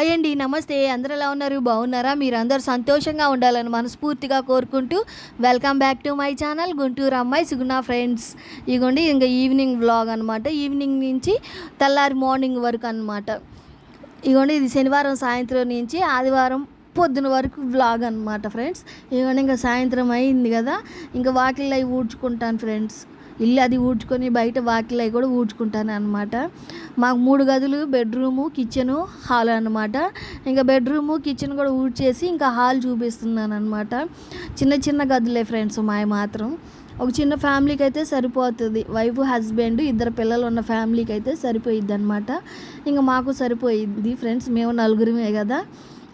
Hi అండి నమస్తే. అందరూ ఎలా ఉన్నారు? బాగున్నారా? మీరు అందరు సంతోషంగా ఉండాలని మనస్ఫూర్తిగా కోరుకుంటూ welcome back to my channel Guntur అమ్మాయి సుగుణ ఫ్రెండ్స్. ఇగోండి ఇంకా ఈవినింగ్ వ్లాగ్ అనమాట ఈవినింగ్ నుంచి తెల్లారి మార్నింగ్ వరకు అనమాట ఇగోండి ఇది శనివారం సాయంత్రం నుంచి ఆదివారం పొద్దున వరకు వ్లాగ్ అనమాట ఫ్రెండ్స్. ఇవన్నీ ఇంకా సాయంత్రం అయింది కదా ఇంకా వాటిల్లో అవి ఊడ్చుకుంటాను ఫ్రెండ్స్. ఇల్లు అది ఊడ్చుకొని బయట వాకిలు అవి కూడా ఊడ్చుకుంటాను అనమాట మాకు మూడు గదులు బెడ్రూము కిచెను హాల్ అనమాట ఇంకా బెడ్రూము కిచెన్ కూడా ఊడ్చేసి ఇంకా హాల్ చూపిస్తున్నాను అనమాట చిన్న చిన్న గదులే ఫ్రెండ్స్ మాయ మాత్రం. ఒక చిన్న ఫ్యామిలీకి అయితే సరిపోతుంది. వైఫ్ హస్బెండ్ ఇద్దరు పిల్లలు ఉన్న ఫ్యామిలీకి అయితే సరిపోయిద్ది అనమాట ఇంకా మాకు సరిపోయిద్ది ఫ్రెండ్స్. మేము నలుగురిమే కదా.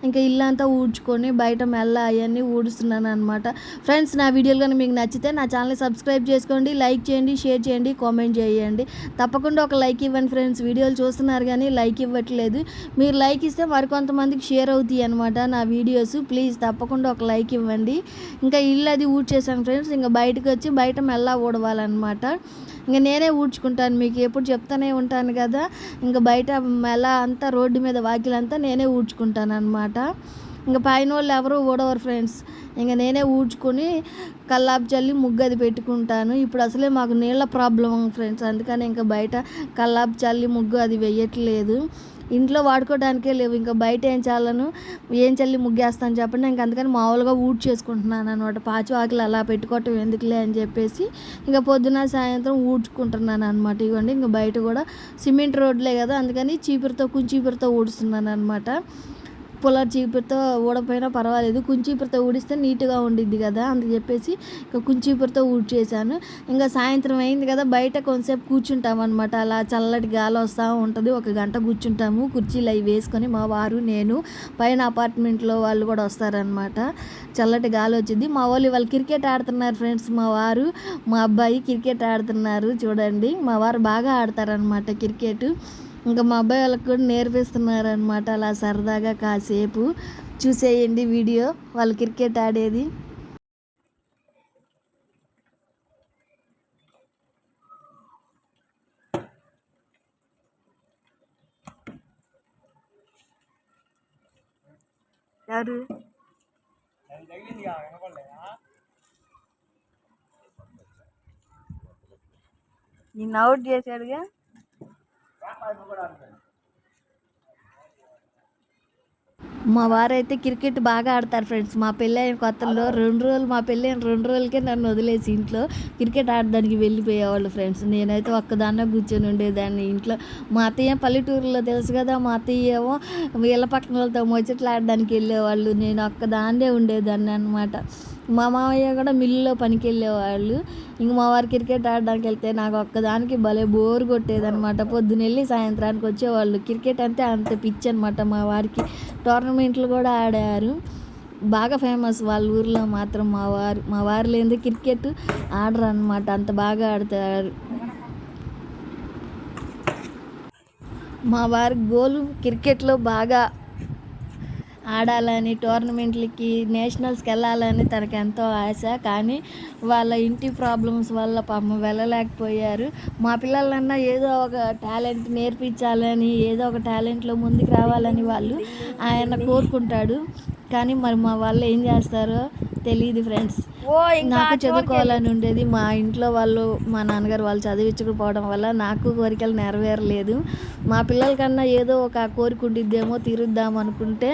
ఇంకా ఇల్లు అంతా ఊడ్చుకొని బయట మెల్ల అవన్నీ ఊడుస్తున్నాను అనమాట ఫ్రెండ్స్ నా వీడియోలు కానీ మీకు నచ్చితే నా ఛానల్ని సబ్స్క్రైబ్ చేసుకోండి లైక్ చేయండి షేర్ చేయండి కామెంట్ చేయండి. తప్పకుండా ఒక లైక్ ఇవ్వండి ఫ్రెండ్స్ వీడియోలు చూస్తున్నారు కానీ లైక్ ఇవ్వట్లేదు. మీరు లైక్ ఇస్తే మరికొంతమందికి షేర్ అవుతాయి అనమాట నా వీడియోస్ ప్లీజ్ తప్పకుండా ఒక లైక్ ఇవ్వండి. ఇంకా ఇల్లు అది ఊడ్చేసాను ఫ్రెండ్స్ ఇంకా బయటకు వచ్చి బయట మెల్ల ఊడవాలన్నమాట. ఇంకా నేనే ఊడ్చుకుంటాను మీకు. ఎప్పుడు చెప్తానే ఉంటాను కదా. ఇంకా బయట మెల్ల అంతా రోడ్డు మీద వాకిలంతా నేనే ఊడ్చుకుంటాను అనమాట ఇంకా పైన వాళ్ళు ఎవరు ఊడవరు ఫ్రెండ్స్. ఇంకా నేనే ఊడ్చుకొని కల్లాపు చల్లి ముగ్గు అది పెట్టుకుంటాను. ఇప్పుడు అసలే మాకు నీళ్ళ ప్రాబ్లం ఫ్రెండ్స్. అందుకని ఇంకా బయట కల్లాపు చల్లి ముగ్గు అది వేయట్లేదు. ఇంట్లో వాడుకోవడానికే లేవు. ఇంకా బయట ఏం చాలను ఏం చల్లి ముగ్గేస్తాను చెప్పండి. ఇంకా అందుకని మామూలుగా ఊడ్ చేసుకుంటున్నాను అనమాట పాచి ఆకులు అలా పెట్టుకోవటం ఎందుకులే అని చెప్పేసి ఇంకా పొద్దున సాయంత్రం ఊడ్చుకుంటున్నాను అనమాట ఇవ్వండి ఇంకా బయట కూడా సిమెంట్ రోడ్లే కదా. అందుకని చీపురుతో కుంచీపురుతో ఊడుస్తున్నాను అనమాట పుల్లర్ చీపురుతో ఊడపోయినా పర్వాలేదు. కుంచీపురతో ఊడిస్తే నీట్గా ఉండిద్ది కదా అందుకు చెప్పేసి ఇంకా కుంచీపురతో ఊడ్చేసాను ఇంకా సాయంత్రం అయింది కదా బయట కొంతసేపు కూర్చుంటాం అనమాట అలా చల్లటి గాలి వస్తూ ఉంటుంది. ఒక గంట కూర్చుంటాము. కుర్చీలు అవి వేసుకొని మా వారు నేను పైన అపార్ట్మెంట్లో వాళ్ళు కూడా వస్తారనమాట చల్లటి గాలి వచ్చింది మా వాళ్ళు వాళ్ళు క్రికెట్ ఆడుతున్నారు ఫ్రెండ్స్. మా వారు మా అబ్బాయి క్రికెట్ ఆడుతున్నారు చూడండి. మా వారు బాగా ఆడతారనమాట క్రికెట్. ఇంకా మా అబ్బాయి వాళ్ళకి కూడా నేర్పిస్తున్నారు అనమాట అలా సరదాగా కాసేపు చూసేయండి వీడియో. వాళ్ళు క్రికెట్ ఆడేది. ఎవరు? నిన్ను అవుట్ చేశాడుగా? మా వారైతే క్రికెట్ బాగా ఆడతారు ఫ్రెండ్స్. మా పెళ్ళి కొత్తలో రెండు రోజులు మా పెళ్ళి రెండు రోజులకే నన్ను వదిలేసి ఇంట్లో క్రికెట్ ఆడడానికి వెళ్ళిపోయేవాళ్ళు ఫ్రెండ్స్. నేనైతే ఒక్కదాన్నే కూర్చొని ఉండేదాన్ని ఇంట్లో. మా అత్తయ్య పల్లెటూరులో తెలుసు కదా మా అత్తయ్య ఏమో వీళ్ళ పక్కన వాళ్ళతో ముచ్చట్లు ఆడడానికి వెళ్ళేవాళ్ళు. నేను ఒక్కదాన్నే ఉండేదాన్ని అనమాట మా మామయ్య కూడా మిల్లులో పనికి వెళ్ళేవాళ్ళు ఇంక మా వారు క్రికెట్ ఆడడానికి వెళ్తే నాకు ఒక్కదానికి భలే బోర్ కొట్టేదనమాట పొద్దున వెళ్ళి సాయంత్రానికి వచ్చేవాళ్ళు. క్రికెట్ అంటే అంత పిచ్ అనమాట మా వారికి. టోర్నమెంట్లు కూడా ఆడారు. బాగా ఫేమస్ వాళ్ళ ఊర్లో మాత్రం మా వారు. మా వారు లేని క్రికెట్ ఆడరు అనమాట అంత బాగా ఆడతారు. మా వారి గోలు క్రికెట్లో బాగా ఆడాలని టోర్నమెంట్లకి నేషనల్స్కి వెళ్ళాలని తనకు ఎంతో ఆశ. కానీ వాళ్ళ ఇంటి ప్రాబ్లమ్స్ వల్ల పాపం వెళ్ళలేకపోయారు. మా పిల్లలన్నా ఏదో ఒక టాలెంట్ నేర్పించాలని ఏదో ఒక టాలెంట్లో ముందుకు రావాలని వాళ్ళు ఆయన కోరుకుంటాడు. కానీ మరి మా వాళ్ళు ఏం చేస్తారో తెలియదు ఫ్రెండ్స్. నాకు చదువుకోవాలని ఉండేది. మా ఇంట్లో వాళ్ళు మా నాన్నగారు వాళ్ళు చదివించకపోవడం వల్ల నాకు కోరికలు నెరవేరలేదు. మా పిల్లల కన్నా ఏదో ఒక కోరిక ఉండిద్దేమో తీరుద్దాం అనుకుంటే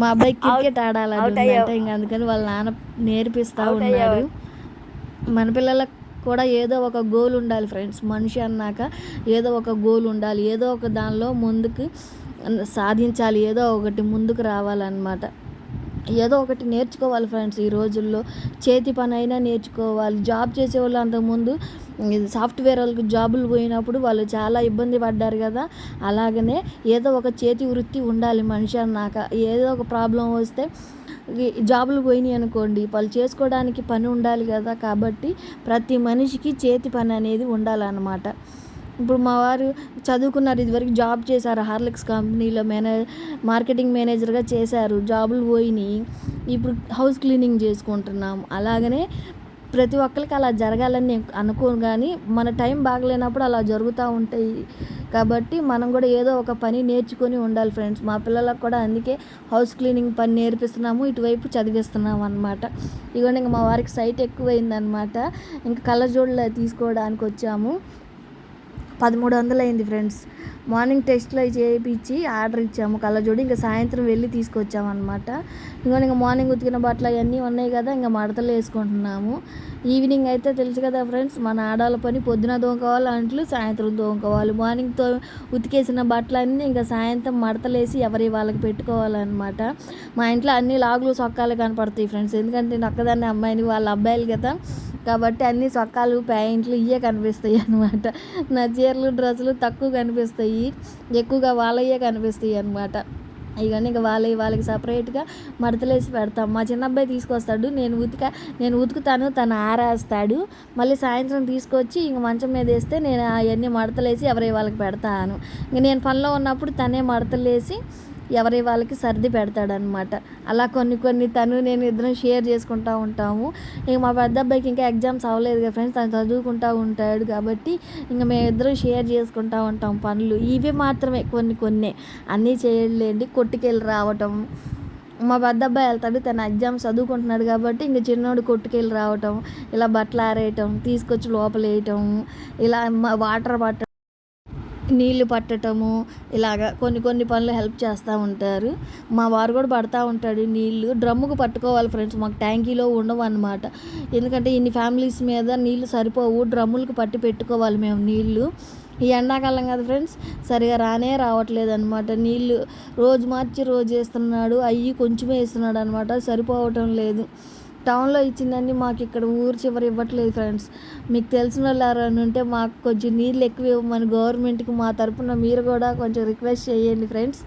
మా అబ్బాయి క్రికెట్ ఆడాలని ఉందంటే. ఇంకా అందుకని వాళ్ళ నాన్న నేర్పిస్తూ ఉన్నాడు. మన పిల్లలకు కూడా ఏదో ఒక గోల్ ఉండాలి ఫ్రెండ్స్. మనిషి అన్నాక ఏదో ఒక గోల్ ఉండాలి. ఏదో ఒక దానిలో ముందుకు సాధించాలి. ఏదో ఒకటి ముందుకు రావాలన్నమాట. ఏదో ఒకటి నేర్చుకోవాలి ఫ్రెండ్స్ ఈ రోజుల్లో. చేతి పని అయినా నేర్చుకోవాలి. జాబ్ చేసేవాళ్ళు అంతకుముందు సాఫ్ట్వేర్ వాళ్ళకి జాబులు పోయినప్పుడు వాళ్ళు చాలా ఇబ్బంది పడ్డారు కదా. అలాగనే ఏదో ఒక చేతి వృత్తి ఉండాలి మనిషి అన్నాక. ఏదో ఒక ప్రాబ్లం వస్తే జాబులు పోయినాయి అనుకోండి. వాళ్ళు చేసుకోవడానికి పని ఉండాలి కదా. కాబట్టి ప్రతి మనిషికి చేతి పని అనేది ఉండాలన్నమాట. ఇప్పుడు మా వారు చదువుకున్నారు ఇదివరకు జాబ్ చేశారు హార్లిక్స్ కంపెనీలో మేనే మార్కెటింగ్ మేనేజర్గా చేశారు జాబులు పోయినాయి. ఇప్పుడు హౌస్ క్లీనింగ్ చేసుకుంటున్నాం. అలాగనే ప్రతి ఒక్కరికి అలా జరగాలని అనుకోను కానీ మన టైం బాగలేనప్పుడు అలా జరుగుతూ ఉంటాయి. కాబట్టి మనం కూడా ఏదో ఒక పని నేర్చుకొని ఉండాలి ఫ్రెండ్స్. మా పిల్లలకు కూడా అందుకే హౌస్ క్లీనింగ్ పని నేర్పిస్తున్నాము ఇటువైపు చదివిస్తున్నాము అనమాట ఇదిగోండి ఇంకా మా వారికి సైట్ ఎక్కువైందనమాట ఇంకా కళ్ళజోడులు తీసుకోవడానికి వచ్చాము. పదమూడు వందలు అయింది ఫ్రెండ్స్. మార్నింగ్ టెస్ట్లో చేయించి ఆర్డర్ ఇచ్చాము. కళ్ళజోడి ఇంకా సాయంత్రం వెళ్ళి తీసుకొచ్చామన్నమాట. ఇంకా ఇంకా మార్నింగ్ ఉతికిన బట్టలు అవన్నీ ఉన్నాయి కదా ఇంకా మడతలు వేసుకుంటున్నాము. ఈవినింగ్ అయితే తెలుసు కదా ఫ్రెండ్స్ మన ఆడాల పని పొద్దున తోముకోవాలి అంట్లు సాయంత్రం దోముకోవాలి. మార్నింగ్తో ఉతికేసిన బట్టలన్నీ ఇంకా సాయంత్రం మడతలేసి ఎవరి వాళ్ళకి పెట్టుకోవాలన్నమాట. మా ఇంట్లో అన్ని లాగులు సొక్కాలు కనపడతాయి ఫ్రెండ్స్. ఎందుకంటే నేను అక్కదాన్ని అమ్మాయిని వాళ్ళ అబ్బాయిలు కదా. కాబట్టి అన్ని సొక్కాలు ప్యాంట్లు ఇవే కనిపిస్తాయి అనమాట నా చీరలు డ్రెస్సులు తక్కువ కనిపిస్తాయి. ఎక్కువగా వాళ్ళయ్యే కనిపిస్తాయి అనమాట ఇవన్నీ ఇక వాళ్ళ వాళ్ళకి సపరేట్గా మడతలేసి పెడతాం. మా చిన్న అబ్బాయి తీసుకొస్తాడు. నేను ఉతిక నేను ఉతుకుతాను తను ఆరేస్తాడు. మళ్ళీ సాయంత్రం తీసుకొచ్చి ఇంక మంచం మీద వేస్తే నేను అవన్నీ మడతలేసి ఎవరి వాళ్ళకి పెడతాను. ఇంక నేను పనిలో ఉన్నప్పుడు తనే మడతలేసి ఎవరి వాళ్ళకి సర్ది పెడతాడనమాట. అలా కొన్ని కొన్ని తను నేను ఇద్దరం షేర్ చేసుకుంటూ ఉంటాము. ఇంక మా పెద్ద అబ్బాయికి ఇంకా ఎగ్జామ్స్ అవ్వలేదు కదా ఫ్రెండ్స్ తను చదువుకుంటూ ఉంటాడు కాబట్టి ఇంకా మేమిద్దరం షేర్ చేసుకుంటూ ఉంటాం పనులు. ఇవే మాత్రమే కొన్ని కొన్ని. అన్నీ చేయలేండి కొట్టుకెళ్ళి రావటం. మా పెద్ద అబ్బాయి వెళ్తాడు తన ఎగ్జామ్స్ చదువుకుంటున్నాడు కాబట్టి ఇంక చిన్నోడు కొట్టుకెళ్ళి రావటం. ఇలా బట్టలు ఆరేయటం తీసుకొచ్చి లోపల వేయటం ఇలా వాటర్ పట్టడం నీళ్ళు పట్టటము ఇలాగ కొన్ని కొన్ని పనులు హెల్ప్ చేస్తూ ఉంటారు. మా వారు కూడా పడతా ఉంటాడు నీళ్ళు. డ్రమ్ముకు పట్టుకోవాలి ఫ్రెండ్స్ మాకు ట్యాంకీలో ఉండవు అనమాట ఎందుకంటే ఇన్ని ఫ్యామిలీస్ మీద నీళ్ళు సరిపోవు డ్రమ్ములకు పట్టి పెట్టుకోవాలి మేము నీళ్ళు. ఈ ఎండాకాలం కదా ఫ్రెండ్స్ సరిగా రానే రావట్లేదు అనమాట నీళ్ళు రోజు మార్చి రోజు వేస్తున్నాడు అయ్యి కొంచెమే వేస్తున్నాడు అనమాట సరిపోవటం లేదు. టౌన్లో ఇచ్చిందండి మాకు ఇక్కడ ఊరు చివరి ఇవ్వట్లేదు ఫ్రెండ్స్. మీకు తెలిసిన వాళ్ళు ఎవరైనా ఉంటే మాకు కొంచెం నీళ్ళు ఎక్కువ ఇవ్వమని గవర్నమెంట్కి మా తరపున మీరు కూడా కొంచెం రిక్వెస్ట్ చేయండి ఫ్రెండ్స్.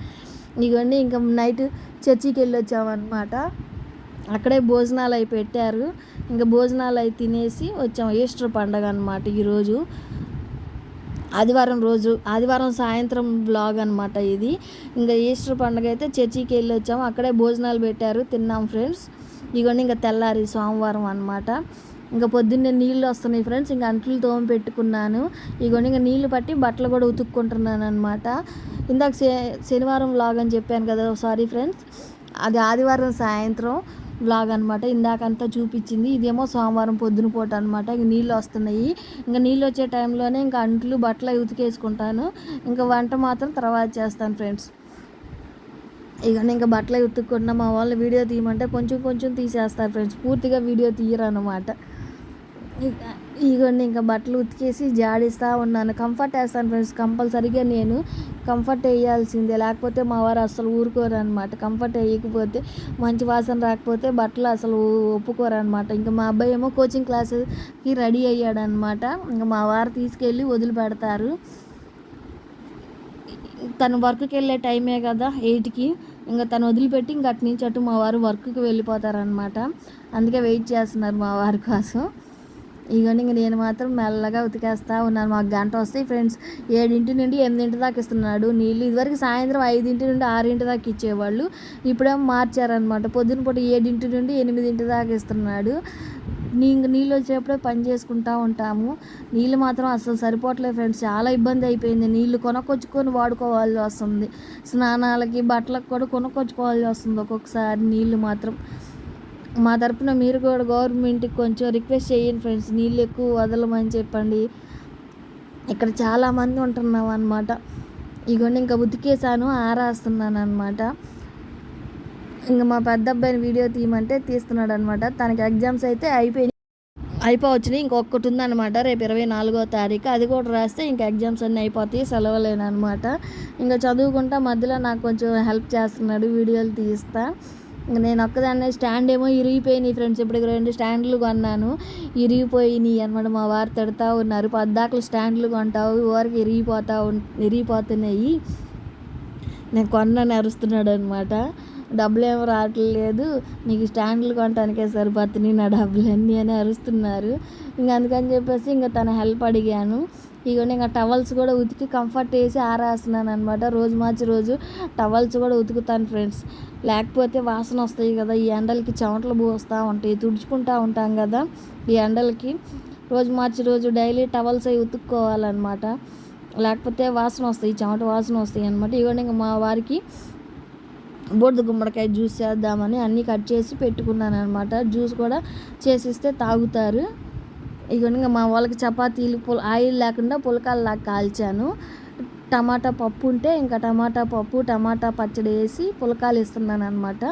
ఇవన్నీ ఇంకా నైట్ చర్చికి వెళ్ళి వచ్చామన్నమాట అక్కడే భోజనాలు అవి పెట్టారు. ఇంకా భోజనాలు అవి తినేసి వచ్చాం. ఈస్టర్ పండగ అనమాట ఈరోజు. ఆదివారం రోజు ఆదివారం సాయంత్రం బ్లాగ్ అనమాట ఇది. ఇంకా ఈస్టర్ పండుగ అయితే చర్చికి వెళ్ళి వచ్చాము అక్కడే భోజనాలు పెట్టారు తిన్నాం ఫ్రెండ్స్. ఇగోండి ఇంకా తెల్లారి సోమవారం అనమాట ఇంకా పొద్దున్నే నీళ్ళు వస్తున్నాయి ఫ్రెండ్స్ ఇంకా అంట్లు తోమ పెట్టుకున్నాను. ఇగోని ఇంకా నీళ్ళు పట్టి బట్టలు కూడా ఉతుక్కుంటున్నాను అనమాట ఇందాక శనివారం వ్లాగ్ అని చెప్పాను కదా సారీ ఫ్రెండ్స్. అది ఆదివారం సాయంత్రం వ్లాగ్ అనమాట ఇందాకంతా చూపించింది. ఇదేమో సోమవారం పొద్దున పూట అనమాట ఇంక నీళ్ళు వస్తున్నాయి. ఇంకా నీళ్ళు వచ్చే టైంలోనే ఇంకా అంట్లు బట్టలు ఉతికేసుకుంటాను. ఇంకా వంట మాత్రం తర్వాత చేస్తాను ఫ్రెండ్స్. ఇక ఇంకా బట్టలు ఉతుక్కున్న మా వాళ్ళు వీడియో తీయమంటే కొంచెం కొంచెం తీసేస్తారు ఫ్రెండ్స్. పూర్తిగా వీడియో తీయరు అనమాట ఇగోండి ఇంకా బట్టలు ఉతికేసి జాడిస్తూ ఉన్నాను. కంఫర్ట్ వేస్తాను ఫ్రెండ్స్ కంపల్సరీగా నేను. కంఫర్ట్ వేయాల్సిందే లేకపోతే మా వారు అసలు ఊరుకోరు అనమాట కంఫర్ట్ వేయకపోతే మంచి వాసన రాకపోతే బట్టలు అసలు ఒప్పుకోరు అనమాట ఇంకా మా అబ్బాయి ఏమో కోచింగ్ క్లాసెస్కి రెడీ అయ్యాడనమాట ఇంకా మా వారు తీసుకెళ్ళి వదిలిపెడతారు. తను వర్క్కి వెళ్ళే టైమే కదా ఎయిట్కి. ఇంకా తను వదిలిపెట్టి ఇంక అటు నుంచి అటు మా వారు వర్క్కి వెళ్ళిపోతారనమాట అందుకే వెయిట్ చేస్తున్నారు మా వారి కోసం. ఇగోండి ఇంక నేను మాత్రం మెల్లగా ఉతికేస్తా ఉన్నాను. మాకు గంట వస్తాయి ఫ్రెండ్స్. ఏడింటి నుండి ఎనిమిదింటి దాకా ఇస్తున్నాడు. నీళ్ళు ఇదివరకు సాయంత్రం ఐదింటి నుండి ఆరింటి దాకా ఇచ్చేవాళ్ళు. ఇప్పుడేమో మార్చారనమాట పొద్దున పూట ఏడింటి నుండి ఎనిమిదింటి దాకా ఇస్తున్నాడు. నీ నీళ్ళు వచ్చేప్పుడే పని చేసుకుంటూ ఉంటాము. నీళ్ళు మాత్రం అసలు సరిపోవట్లేదు ఫ్రెండ్స్. చాలా ఇబ్బంది అయిపోయింది. నీళ్ళు కొనుక్కొచ్చుకొని వాడుకోవాల్సి వస్తుంది. స్నానాలకి బట్టలకు కూడా కొనుక్కొచ్చుకోవాల్సి వస్తుంది ఒక్కొక్కసారి నీళ్ళు మాత్రం. మా తరపున మీరు కూడా గవర్నమెంట్కి కొంచెం రిక్వెస్ట్ చేయండి ఫ్రెండ్స్. నీళ్ళు ఎక్కువ వదలమని చెప్పండి. ఇక్కడ చాలామంది ఉంటున్నాం అనమాట ఇగోండి ఇంకా ఉతికేసాను ఆరాస్తున్నాను అనమాట ఇంకా మా పెద్ద అబ్బాయిని వీడియో తీయమంటే తీస్తున్నాడు అనమాట తనకి ఎగ్జామ్స్ అయితే అయిపోయినాయి. అయిపోవచ్చినాయి ఇంకొకటి ఉందన్నమాట రేపు ఇరవై నాలుగో తారీఖు. అది కూడా రాస్తే ఇంకా ఎగ్జామ్స్ అన్నీ అయిపోతాయి. సెలవులేను అనమాట ఇంకా చదువుకుంటా మధ్యలో నాకు కొంచెం హెల్ప్ చేస్తున్నాడు. వీడియోలు తీస్తా. నేను ఒక్కదాన్నే స్టాండ్ ఏమో ఇరిగిపోయినాయి ఫ్రెండ్స్. ఇప్పటికి రెండు స్టాండ్లు కొన్నాను. ఇరిగిపోయినాయి అనమాట మా వారు తిడతా ఉన్నారు. పద్దాకులు స్టాండ్లు కొంటావు. ఊరికి ఇరిగిపోతా ఇరిగిపోతున్నాయి. నేను కొన్నాను అరుస్తున్నాడు అనమాట డబ్బులు ఏమి రావట్లేదు. నీకు స్టాండ్లు కొనడానికే సరిపోతున్నాయి నా డబ్బులన్నీ అని అరుస్తున్నారు. ఇంకా అందుకని చెప్పేసి ఇంకా తన హెల్ప్ అడిగాను. ఇక ఇంకా టవల్స్ కూడా ఉతికి కంఫర్ట్ వేసి ఆరేస్తున్నాను అనమాట రోజు మార్చి రోజు టవల్స్ కూడా ఉతుకుతాను ఫ్రెండ్స్. లేకపోతే వాసన వస్తాయి కదా ఈ ఎండలకి చెమటలు పోస్తూ ఉంటాయి తుడుచుకుంటూ ఉంటాం కదా ఈ ఎండలకి. రోజు మార్చి రోజు డైలీ టవల్స్ అవి ఉతుక్కోవాలన్నమాట. లేకపోతే వాసన వస్తాయి చెమట వాసన వస్తాయి అనమాట ఇవన్నీ ఇంకా మా వారికి బూడిద గుమ్మడికాయ జ్యూస్ చేద్దామని అన్నీ కట్ చేసి పెట్టుకున్నాను అనమాట జ్యూస్ కూడా చేసిస్తే తాగుతారు. ఇక మా వాళ్ళకి చపాతీలు పుల్ ఆయిల్ లేకుండా పులకాల్లాగా కాల్చాను. టమాటా పప్పు ఉంటే ఇంకా టమాటా పప్పు టమాటా పచ్చడి వేసి పులకాలు ఇస్తున్నాను అనమాట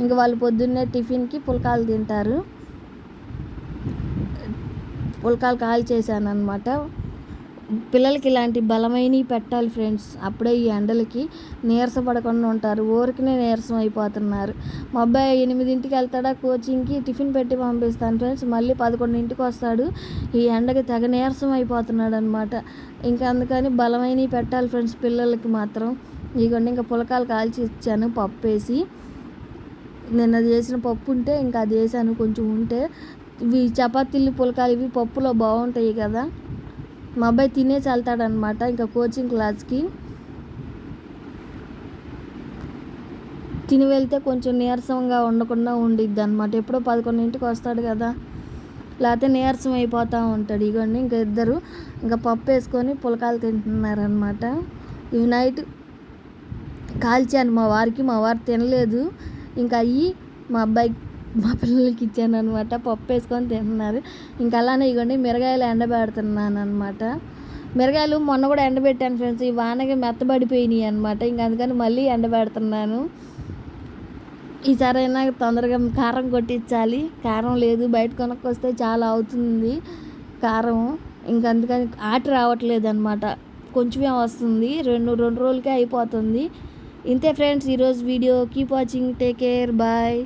ఇంకా వాళ్ళు పొద్దున్నే టిఫిన్కి పులకాలు తింటారు. పులకాలు కాల్ చేశాను అనమాట పిల్లలకి ఇలాంటి బలమైనవి పెట్టాలి ఫ్రెండ్స్. అప్పుడే ఈ ఎండలకి నీరసపడకుండా ఉంటారు. ఊరికనే నీరసం అయిపోతున్నారు. మా అబ్బాయి ఎనిమిదింటికి వెళ్తాడా? కోచింగ్కి టిఫిన్ పెట్టి పంపిస్తాను ఫ్రెండ్స్. మళ్ళీ పదకొండింటికి వస్తాడు. ఈ ఎండకి తెగ నీరసం అయిపోతున్నాడు అనమాట ఇంకా అందుకని బలమైనవి పెట్టాలి ఫ్రెండ్స్ పిల్లలకి మాత్రం. ఇదిగోండి ఇంకా పులకాలు కాల్చి ఇచ్చాను పప్పు వేసి నిన్న చేసిన పప్పు ఉంటే ఇంకా అది వేసాను. కొంచెం ఉంటే ఇవి చపాతీలు పులకాలు ఇవి పప్పులో బాగుంటాయి కదా. మా అబ్బాయి తినేసి వెళ్తాడనమాట ఇంకా కోచింగ్ క్లాస్కి తిని వెళ్తే కొంచెం నీరసంగా ఉండకుండా ఉండిద్ది అనమాట ఎప్పుడో పదకొండింటికి వస్తాడు కదా లేకపోతే నీరసం అయిపోతూ ఉంటాడు. ఇగోండి ఇంకా ఇద్దరు ఇంకా పప్పు వేసుకొని పులకాలు తింటున్నారనమాట ఇవి నైట్ కాల్చాను మా వారికి మా వారు తినలేదు. ఇంకా అయ్యి మా అబ్బాయికి మా పిల్లలకి ఇచ్చాను అనమాట పప్పు వేసుకొని తింటున్నారు. ఇంకా అలానే ఇగోండి మిరగాయలు ఎండబెడుతున్నాను అనమాట మిరగాయలు మొన్న కూడా ఎండబెట్టాను ఫ్రెండ్స్. ఈ వానకి మెత్తబడిపోయినాయి అనమాట ఇంకా అందుకని మళ్ళీ ఎండబెడుతున్నాను. ఈసారైనా తొందరగా కారం కొట్టించాలి. కారం లేదు. బయట కొనుక్కొస్తే చాలా అవుతుంది కారం. ఇంకా అందుకని ఆట రావట్లేదు అనమాట కొంచెమే వస్తుంది. రెండు రెండు రోజులకే అయిపోతుంది. ఇంతే ఫ్రెండ్స్. ఈరోజు video. Keep watching take care bye